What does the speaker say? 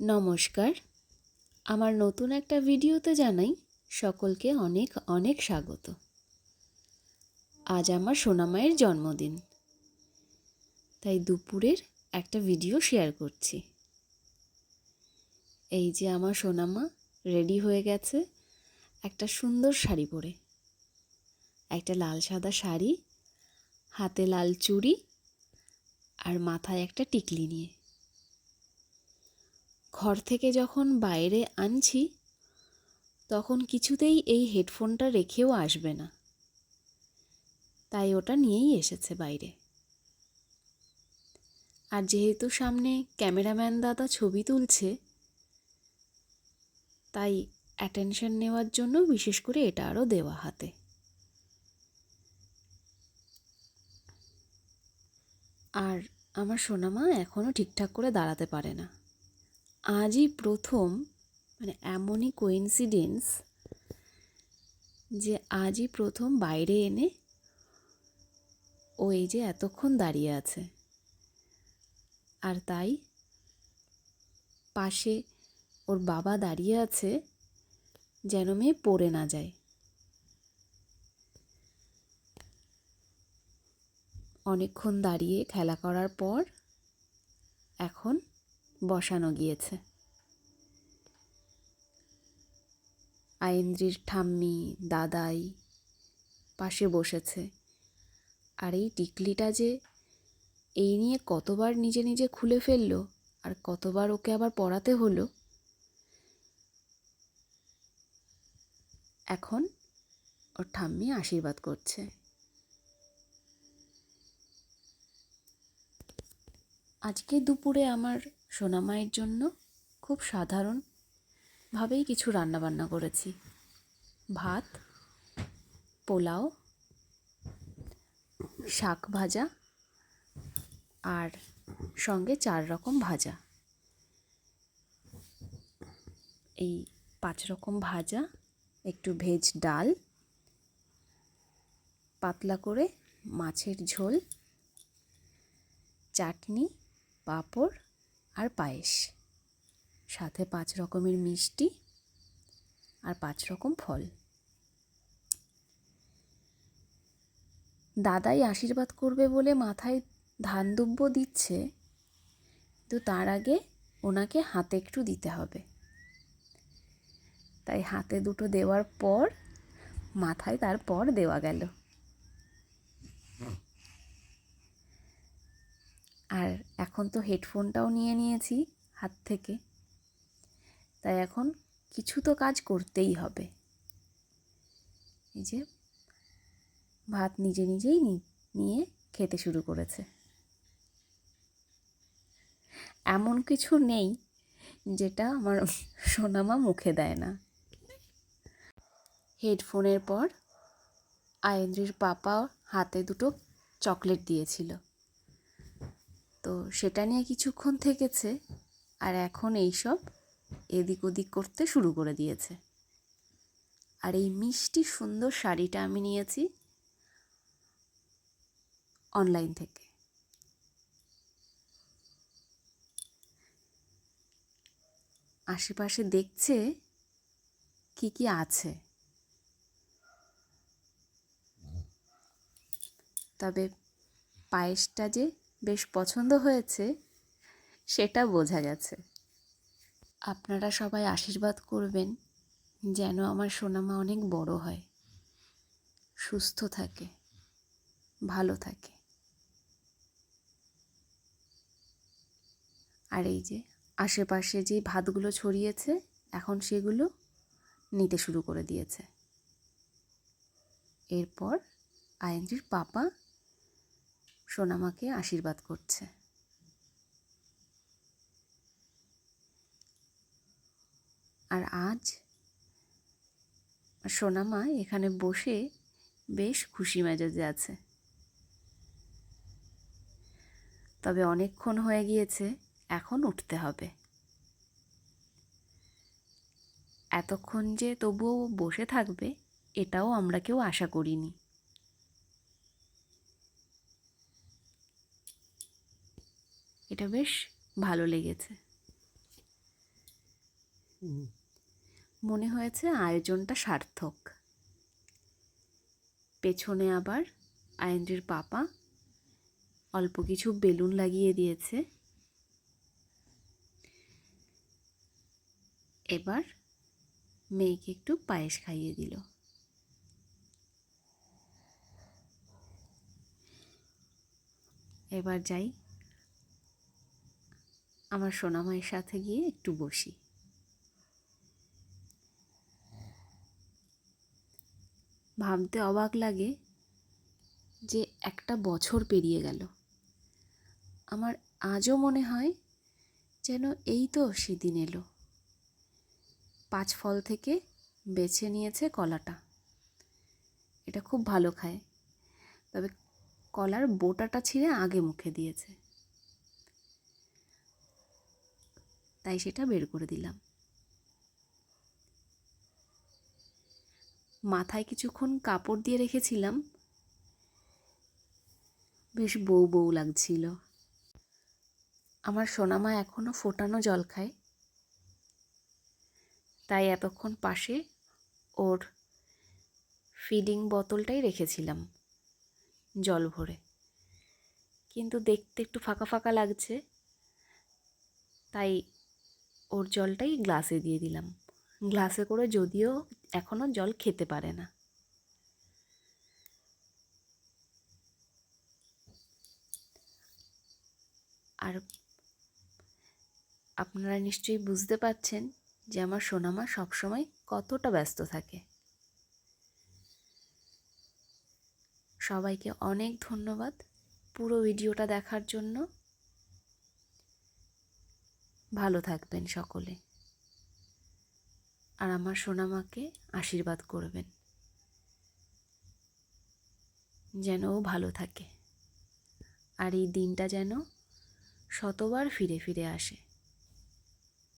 নমস্কার। আমার নতুন একটা ভিডিওতে জানাই সকলকে অনেক অনেক স্বাগত। আজ আমার সোনামায়ের জন্মদিন। তাই দুপুরের একটা ভিডিও শেয়ার করছি। এই যে আমার সোনামা রেডি হয়ে গেছে একটা সুন্দর শাড়ি পরে। একটা লাল সাদা শাড়ি, হাতে লাল চুড়ি আর মাথায় একটা টিকলি নিয়ে। ঘর থেকে যখন বাইরে আনছি, তখন কিছুতেই এই হেডফোনটা রেখেও আসবে না। তাই ওটা নিয়েই এসেছে বাইরে। আর যেহেতু সামনে ক্যামেরাম্যান দাদা ছবি তুলছে, তাই অ্যাটেনশন নেওয়ার জন্য বিশেষ করে এটা আরও দেওয়া হাতে। আর আমার সোনামা এখনও ঠিকঠাক করে দাঁড়াতে পারে না। আজই প্রথম মানে এমনই কোইন্সিডেন্স যে আজই প্রথম বাইরে এনে ও এই যে এতক্ষণ দাঁড়িয়ে আছে। আর তাই পাশে ওর বাবা দাঁড়িয়ে আছে যেন মেয়ে পড়ে না যায়। অনেকক্ষণ দাঁড়িয়ে খেলা করার পর এখন বসানো গিয়েছে। আয়েন্দ্রির ঠাম্মি, দাদাই পাশে বসেছে। আর এই টিকলিটা যে এই নিয়ে কতবার নিজে নিজে খুলে ফেলল আর কতবার ওকে আবার পড়াতে হলো? এখন ওর ঠাম্মি আশীর্বাদ করছে। আজকে দুপুরে আমার সোনামায়ের জন্য খুব সাধারণভাবেই কিছু রান্নাবান্না করেছি। ভাত, পোলাও, শাক ভাজা আর সঙ্গে চার রকম ভাজা। এই পাঁচ রকম ভাজা, একটু ভেজ ডাল, পাতলা করে মাছের ঝোল, চাটনি, পাঁপড় আর পায়েস। সাথে পাঁচ রকমের মিষ্টি আর পাঁচ রকম ফল। দাদাই আশীর্বাদ করবে বলে মাথায় ধান দুব্য দিচ্ছে তো তার আগে ওনাকে হাতে একটু দিতে হবে। তাই হাতে দুটো দেওয়ার পর মাথায় তারপর দেওয়া গেল। আর এখন তো হেডফোনটাও নিয়ে নিয়েছি হাত থেকে। তাই এখন কিছু তো কাজ করতেই হবে। এই যে ভাত নিজে নিজেই নিয়ে খেতে শুরু করেছে। এমন কিছু নেই যেটা আমার সোনামা মুখে দেয় না। হেডফোনের পর আয়েন্দ্রির পাপা হাতে দুটো চকলেট দিয়েছিল। তো সেটা নিয়ে কিছুক্ষণ থেকেছে আর এখন এইসব এদিক ওদিক করতে শুরু করে দিয়েছে। আর এই মিষ্টি সুন্দর শাড়িটা আমি নিয়েছি অনলাইন থেকে। আশেপাশে দেখছে কি কি আছে। তবে পায়েসটা যে বেশ পছন্দ হয়েছে, সেটা বোঝা গেছে। আপনারা সবাই আশীর্বাদ করবেন যেন আমার সোনামা অনেক বড় হয়, সুস্থ থাকে, ভালো থাকে। আর এই যে আশেপাশে যে ভাতগুলো ছড়িয়েছে, এখন সেগুলো নিতে শুরু করে দিয়েছে। এরপর আইনজির পাপা সোনামাকে আশীর্বাদ করছে। আর আজ সোনামা এখানে বসে বেশ খুশি মেজাজে আছে। তবে অনেকক্ষণ হয়ে গিয়েছে, এখন উঠতে হবে। এতক্ষণ যে তবুও বসে থাকবে, এটাও আমরা কেউ আশা করিনি। এটা বেশ ভালো লেগেছে। মনে হয়েছে আয়োজনটা সার্থক। পেছনে আবার আয়েন্দ্রির পাপা অল্প কিছু বেলুন লাগিয়ে দিয়েছে। এবার মেয়েকে একটু পায়েস খাইয়ে দিল। এবার যাই আমার সোনামায়ের সাথে গিয়ে একটু বসি। ভাবতে অবাক লাগে যে একটা বছর পেরিয়ে গেল। আমার আজও মনে হয় যেন এই তো সেদিন এলো। পাঁচ ফল থেকে বেছে নিয়েছে কলাটা। এটা খুব ভালো খায়। তবে কলার বোটাটা ছিঁড়ে আগে মুখে দিয়েছে। তাই সেটা বের করে দিলাম। মাথায় কিছুক্ষণ কাপড় দিয়ে রেখেছিলাম। বেশ বউ বউ লাগছিল। আমার সোনামা এখনও ফোটানো জল খায়। তাই এতক্ষণ পাশে ওর ফিডিং বোতলটাই রেখেছিলাম জল ভরে। কিন্তু দেখতে একটু ফাঁকা ফাঁকা লাগছে। তাই ওর জলটাই গ্লাসে দিয়ে দিলাম। গ্লাসে করে যদিও এখনও জল খেতে পারে না। আর আপনারা নিশ্চয়ই বুঝতে পারছেন যে আমার সোনামা সবসময় কতটা ব্যস্ত থাকে। সবাইকে অনেক ধন্যবাদ পুরো ভিডিওটা দেখার জন্য। ভালো থাকবেন সকলে। আর আমার সোনামাকে আশীর্বাদ করবেন। যেন ও ভালো থাকে। আর এই দিনটা যেন শতবার ফিরে ফিরে আসে।